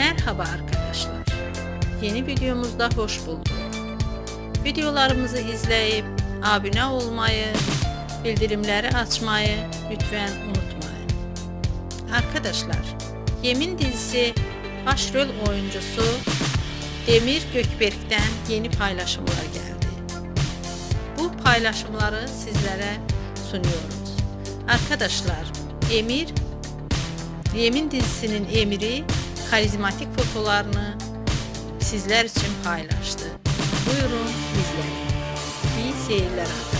Merhaba arkadaşlar. Yeni videomuzda hoş bulduk. Videolarımızı izleyip abone olmayı, bildirimleri açmayı lütfen unutmayın. Arkadaşlar, Yemin dizisi başrol oyuncusu Demir Gökberk'ten yeni paylaşımlar geldi. Bu paylaşımları sizlere sunuyoruz. Arkadaşlar, Emir Yemin dizisinin emiri karizmatik fotolarını sizler için paylaştı. Buyurun izleyin. İyi seyirler arkadaşlar.